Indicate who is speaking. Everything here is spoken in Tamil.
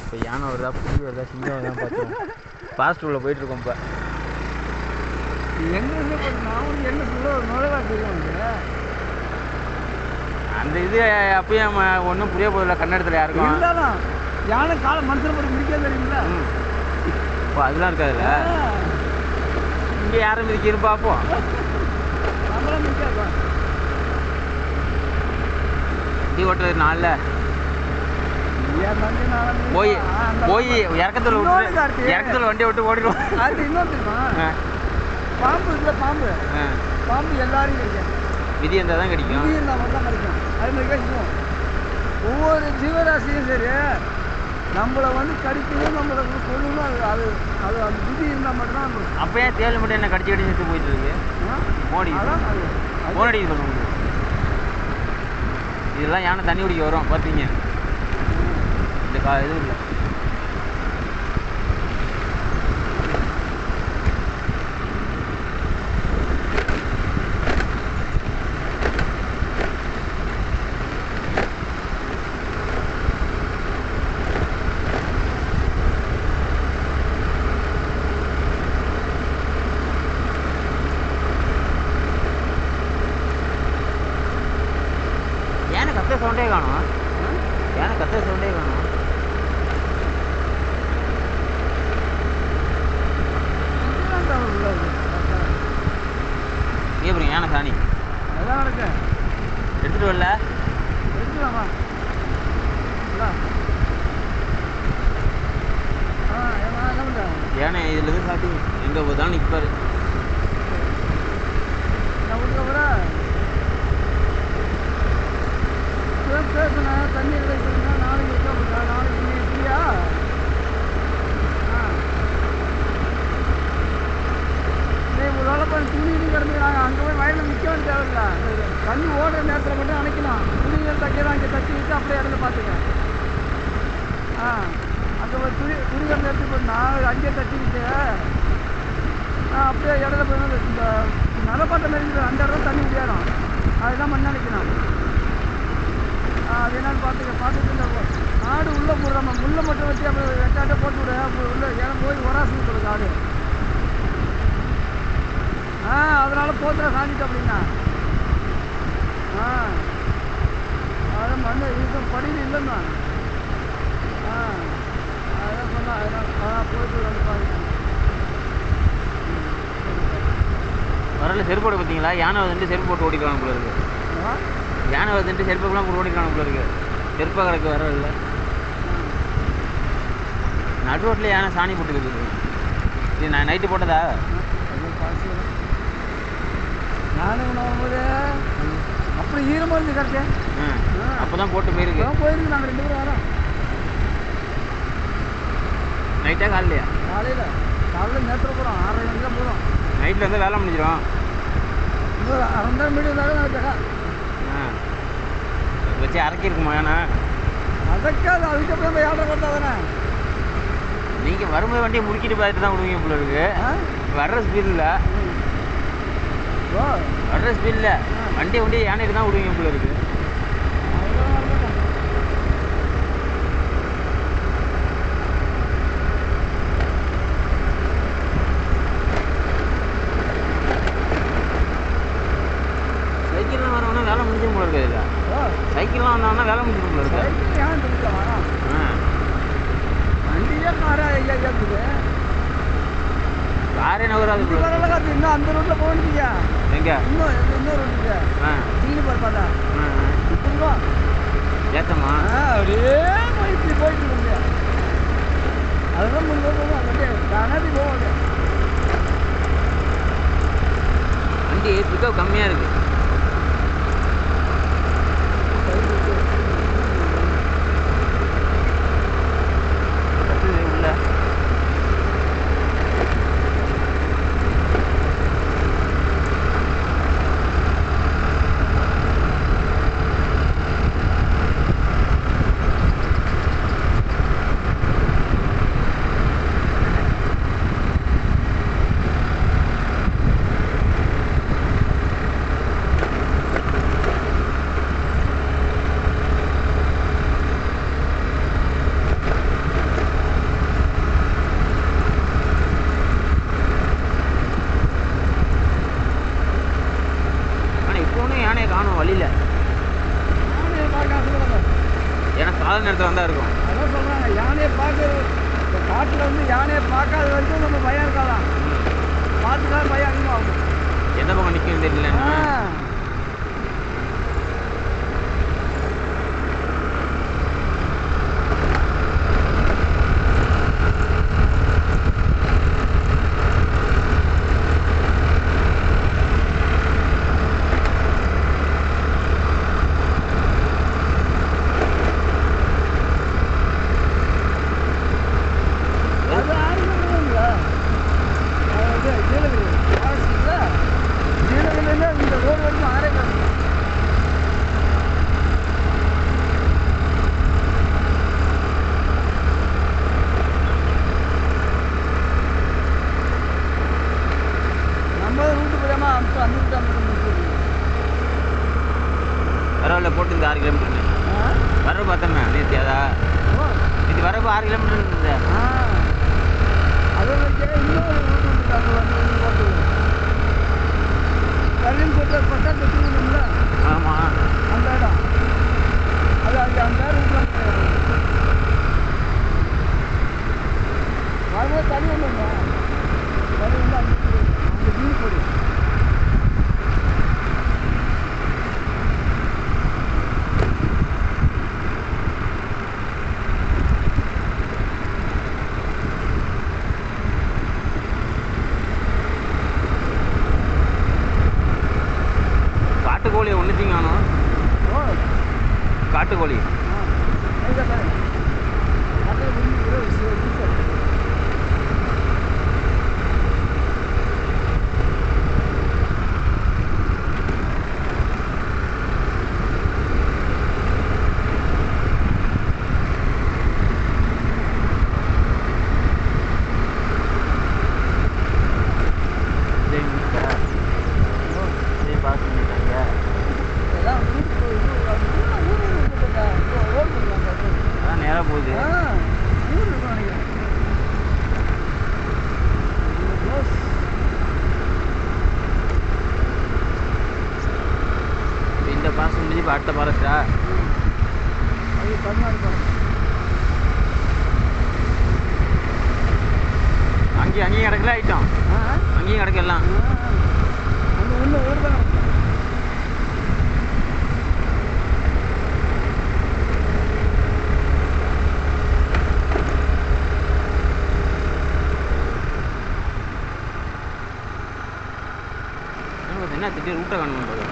Speaker 1: இப்போ யானை வருதா புலி வருதா சிங்கம் வருதா பார்த்தோம். ஃபாஸ்ட் உள்ள போயிட்டு இருக்கோம் இப்போ.
Speaker 2: எங்க இருந்து நான் என்ன
Speaker 1: அந்த இது அப்பயும் ஒன்றும் புரிய போதில்ல கன்னடத்தில் யாருக்கும்
Speaker 2: யானை காலை மனுஷனை போட்டு முடிக்க தெரியுமில்ல
Speaker 1: ம். இப்போ அதெல்லாம் இருக்காதுல்ல இங்கே யாரும் மிதிக்கின்னு பார்ப்போம்.
Speaker 2: முடிக்காது
Speaker 1: வண்டி ஓட்டுறது நாளில் போய் போய் இறக்கத்தில் விட்டு. இறக்கத்தில் வண்டி விட்டு ஓடிடுவோம்.
Speaker 2: அது இன்னொரு பாம்பு இருக்குல்ல பாம்பு. பாம்பு எல்லாரையும் கிடைக்கும்.
Speaker 1: விதி இருந்தால் தான் கிடைக்கும்.
Speaker 2: விதி இருந்தால் மட்டும் கிடைக்கும். அது மாதிரி கிடைக்கும் ஒவ்வொரு ஜீவராசியும் சரி நம்மளை வந்து கடிக்கணும் நம்மளை வந்து கொல்லணும் அது அது அது அந்த விதி இருந்தால் மட்டும்தான் நம்ம
Speaker 1: அப்போ ஏன் தேல் மட்டும் என்ன கடிச்சு கடிச்சு செத்து போயிட்டு இருக்கு? மோடி.
Speaker 2: அதான் அது. அது-
Speaker 1: ஃபோன் அடிக்க சொல்ல முடியும் இதெல்லாம் யானை தண்ணி குடிக்க வரும் பார்த்தீங்க கா இது இல்லை யானை கத்த சவுண்டே காணும் யானை கத்த சவுண்டே காணும்
Speaker 2: இதுதான் தான் உள்ளது.
Speaker 1: இங்கே பாருங்க யானை சாணி எடுத்துட்டு வரல? யானை இதுல இருந்து சாட்டி எங்கே போதாலும் நிற்பாரு
Speaker 2: நான் விட்டுக்க போற? இப்பதான் பேசுனேன், தண்ணி கிடைக்குதுன்னா நாளைக்கு வைக்க போறா. நாளைக்கு நீ ஃப்ரீயா? ஆ. டேய், ஒரு வேளை போய் துணி கிணி கிடந்து நாங்கள் அங்கே போய் வயலில் நிற்க வேண்டிய தேவையில்ல தண்ணி ஓடுற நேரத்தில் மட்டும் அணைக்கலாம் துணிகள் தைக்கிறோம் அங்கே தச்சு வச்சு அப்படியே இடத்துல பார்த்துக்க ஆ அங்கே போய் துணி துணி எடுத்து நான் அங்கேயே தச்சுக்கிட்டு ஆ அப்படியே இடத்துல போய் இந்த நலப்பாட்டம் இருக்குது அந்த இடத்துல தண்ணி முடியாடும் அதுதான் மண் நினைக்கணும் ஆ அது என்னன்னு பார்த்துக்க பார்த்துட்டு இந்த ஆடு உள்ளே போடுறாம முள்ளை மட்டும் வச்சு அப்படியே வெட்டாட்ட போட்டு விடு. அப்புறம் உள்ள ஏன்னா போய் ஒராசு கொடுக்கு ஆடு. ஆ அதனால் போத்துல சாஞ்சிட்டு அப்படின்னா. ஆ அது மண்ணு இருக்கும் படியில் இல்லைன்னா ஆ. போயிட்டு வந்து பாருங்க
Speaker 1: வரல செருப்பு போட பார்த்தீங்களா? யானை வந்துட்டு செருப்பு போட்டு ஓடிக்கலாம் போல இருக்கு? யானை வந்துட்டு செருப்புக்கெல்லாம் போட்டு ஓடிக்கலாம் போல இருக்கு. செருப்பாக கிடக்கு வர இல்லை நடு ரோட்டில் யானை சாணி போட்டுக்குது இது நான் நைட்டு போட்டதா?
Speaker 2: நானும் வரும்போது அப்படி ஈரமாக இருந்து கரெக்டே?
Speaker 1: ஆ அப்போ தான் போட்டு போயிருக்கு.
Speaker 2: போயிருக்கு. நாங்கள் ரெண்டு பேரும் வரோம்.
Speaker 1: நைட்டா காலையிலையா?
Speaker 2: காலையில். காலையில் நேரத்தில் போகிறோம் ஆறரை மணிக்கு போகிறோம்
Speaker 1: நைட்டில் வந்து வேலை முடிஞ்சிடும்.
Speaker 2: அரை மணி இருந்தாலும் நாங்கள் தகா
Speaker 1: ஆ. வச்சு அரைக்கிருக்குமா யானை
Speaker 2: அதற்காக அதுக்கப்புறம் போய் ஏழரை கொடுத்தா தானே?
Speaker 1: நீங்கள் வரும்போது வண்டியை முறுக்கிட்டு பார்த்துட்டு தான் விடுவீங்க போல இருக்கு. வர்ற ஸ்பீடில் வர்ற ஸ்பீடில் வண்டியை வண்டியை யானைக்கு தான் விடுவீங்க போல இருக்கு
Speaker 2: அதெல்லாம் வரமாட்டேன்.
Speaker 1: சைக்கிள்லாம் வரவனா வேலை முடிஞ்சிடும் போல இருக்கு இதில்
Speaker 2: ஓ
Speaker 1: சைக்கிள்லாம் வந்தாங்கன்னா வேலை போல இருக்கு?
Speaker 2: வண்டியே காரா ஐயா இருக்குது
Speaker 1: காரே நகராது
Speaker 2: இன்னும் அந்த ரோட்டில் போகணுங்க
Speaker 1: எங்க?
Speaker 2: இன்னும் இன்னொரு
Speaker 1: ஆ.
Speaker 2: தீனி பார்ப்பாடா
Speaker 1: ஏத்தம்மா.
Speaker 2: ஆ, அப்படியே போய் இப்படி போயிட்டு இருக்க அதெல்லாம் முன்னே போகும். அப்படியே தானாட்டி போவாங்க
Speaker 1: வண்டி பிக்கப் கம்மியாக இருக்கு. வழியில் ஏன்னா சாதாரண நேரத்தில் வந்தால் இருக்கும்.
Speaker 2: அதான் சொல்கிறாங்க யானையை பார்க்க இந்த காட்டில் வந்து யானையை பார்க்காத வரைக்கும் நம்ம பயம் இருக்காதான் பார்த்துதான் பயம் அதிகமாகும்.
Speaker 1: எந்த பக்கம் நிற்கும் தெரியல. பரவாயில்ல போட்டு இந்த ஆறு கிலோமீட்டர்
Speaker 2: ஆ?
Speaker 1: வரவு பார்த்தோமே நேற்று அதா. இது வரவு ஆறு கிலோமீட்டர் இருந்தது
Speaker 2: ஆ. அது வந்து இன்னொரு ரூட் விட்டுட்டாங்க வந்து இங்க போட்டு. கல்லின் போட்டு பட்டாட்டு வச்சுருந்தோம்ல
Speaker 1: ஆமாம்
Speaker 2: அந்த இடம் அது அங்கே அந்த ரூட்ல வரும்போது தண்ணி வந்துங்க தண்ணி வந்து அங்கே அங்கே மீன் போடு
Speaker 1: காட்டுக்கோழி ஒன்றுத்தையும் காணும்
Speaker 2: ஓ
Speaker 1: காட்டுக்கோழி. நேராக போகுது இந்த பாஸ் முடிஞ்சு இப்போ அடுத்த பாரஸ்டா.
Speaker 2: அது தமிழ்நாடு பாருங்க
Speaker 1: அங்கேயும் அங்கேயும் கிடக்கல ஐட்டம் அங்கேயும் கிடக்கலாம்
Speaker 2: அங்கே உள்ள ஓடு தான்
Speaker 1: என்ன திடீர் ரூட்டை காணும்